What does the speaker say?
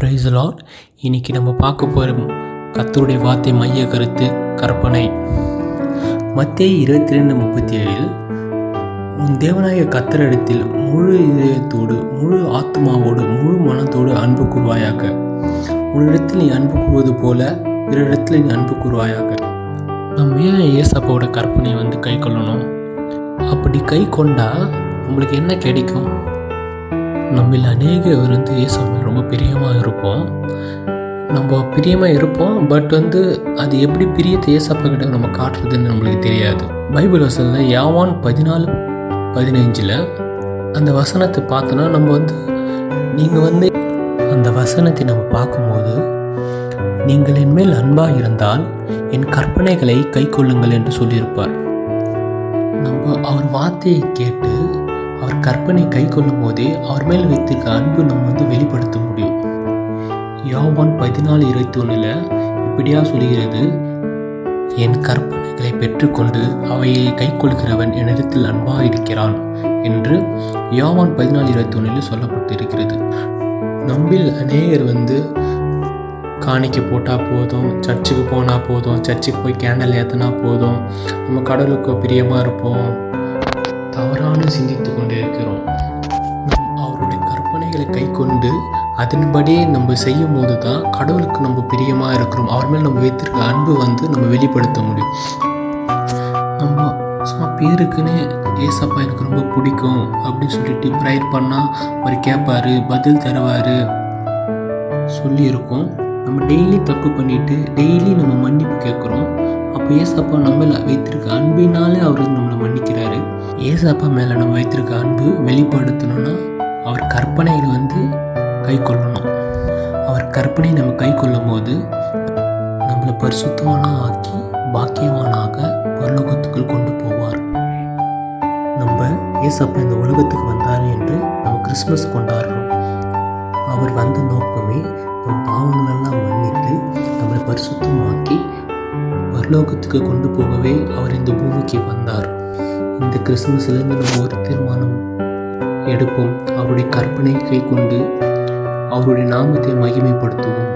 Price Lord இன்னைக்கு நம்ம பார்க்க போகிற கத்தருடைய வார்த்தை மைய கருத்து கற்பனை. மத்திய இருபத்தி ரெண்டு முப்பத்தி ஏழில் உன் தேவனாய கத்தரிடத்தில் முழு இதயத்தோடு முழு ஆத்மாவோடு முழு மனத்தோடு அன்பு கூறுவாயாக. உன்னிடத்தில் நீ அன்பு கூறுவது போல பிறரிடத்தில் நீ அன்பு கூறுவாயாக. நம்ம ஏன் ஏசப்பாவோட கற்பனை வந்து கை கொள்ளணும்? அப்படி கை கொண்டால் நம்மளுக்கு என்ன கிடைக்கும்? நம்மள அநேகர் வந்து ஏசப்பா ரொம்ப பிரியமாக இருப்போம். நம்ம பிரியமாக இருப்போம் பட் வந்து அது எப்படி பிரியத்தை ஏசப்பா கிட்ட நம்ம காட்டுறதுன்னு நம்மளுக்கு தெரியாது. பைபிள் வசனில் யாவான் பதினாலு பதினஞ்சில் அந்த வசனத்தை பார்த்தோன்னா நம்ம வந்து நீங்கள் வந்து அந்த வசனத்தை நம்ம பார்க்கும்போது நீங்கள் என்மேல் அன்பாக இருந்தால் என் கற்பனைகளை கை கொள்ளுங்கள் என்று சொல்லியிருப்பார். நம்ம அவர் வார்த்தையை கேட்டு அவர் கற்பனை கை கொள்ளும் போதே அவர் மேல் வைத்திருக்க அன்பு நம்ம வந்து வெளிப்படுத்த முடியும். யோவான் பதினாலு இருபத்தி ஒன்றில் இப்படியா சொல்கிறது என் கற்பனைகளை பெற்றுக்கொண்டு அவையை கைக்கொள்கிறவன் என்னிடத்தில் அன்பாக இருக்கிறான் என்று யோவான் பதினாலு இருபத்தி ஒன்றில் சொல்லப்பட்டிருக்கிறது. நம்பில் அநேகர் வந்து காணிக்க போட்டால் போதும் சர்ச்சுக்கு போனால் போதும் சர்ச்சுக்கு போய் கேண்டல் ஏற்றினா போதும் நம்ம கடவுளுக்கு பிரியமாக இருப்போம் தவறான சிந்தித்து கொண்டு இருக்கிறோம். நம் அவருடைய கற்பனைகளை கை கொண்டு அதன்படியே நம்ம செய்யும் போது தான் கடவுளுக்கு நம்ம பிரியமாக இருக்கிறோம். அவர் மேல் நம்ம வைத்திருக்க அன்பு வந்து நம்ம வெளிப்படுத்த முடியும். நம்ம சும்மா பேருக்குன்னு ஏசப்பா எனக்கு ரொம்ப பிடிக்கும் அப்படின்னு சொல்லிட்டு ப்ரேயர் பண்ணால் அவர் கேட்பார் பதில் தருவார் சொல்லியிருக்கோம். நம்ம டெய்லி தப்பு பண்ணிவிட்டு டெய்லி நம்ம மன்னிப்பு கேட்குறோம். அப்போ ஏசப்பா நம்மள வைத்திருக்க அன்பினாலே அவர் நம்மளை மன்னிக்கிறாரு. ஏசப்பா மேலே நம்ம வைத்திருக்க அன்பு வெளிப்படுத்தணும்னா அவர் கற்பனைகளை வந்து கை கொள்ளணும். அவர் கற்பனை நம்ம கை கொள்ளும் போது நம்மளை பரிசுத்தமான ஆக்கி பாக்கியவானாக பரலோகத்துக்குள் கொண்டு போவார். நம்ம ஏசப்பா இந்த உலகத்துக்கு வந்தார் என்று நம்ம கிறிஸ்மஸ் கொண்டாடுறோம். அவர் வந்த நோக்கமே நம் பாவங்களெல்லாம் மன்னித்து நம்மளை பரிசுத்தமாக்கி பரலோகத்துக்கு கொண்டு போகவே அவர் இந்த பூமிக்கு வந்தார். இந்த கிறிஸ்மஸ்லேருந்து நம்ம ஒரு தீர்மானம் எடுப்போம். அவருடைய கற்பனை கை கொண்டு அவருடைய நாமத்தை மகிமைப்படுத்துவோம்.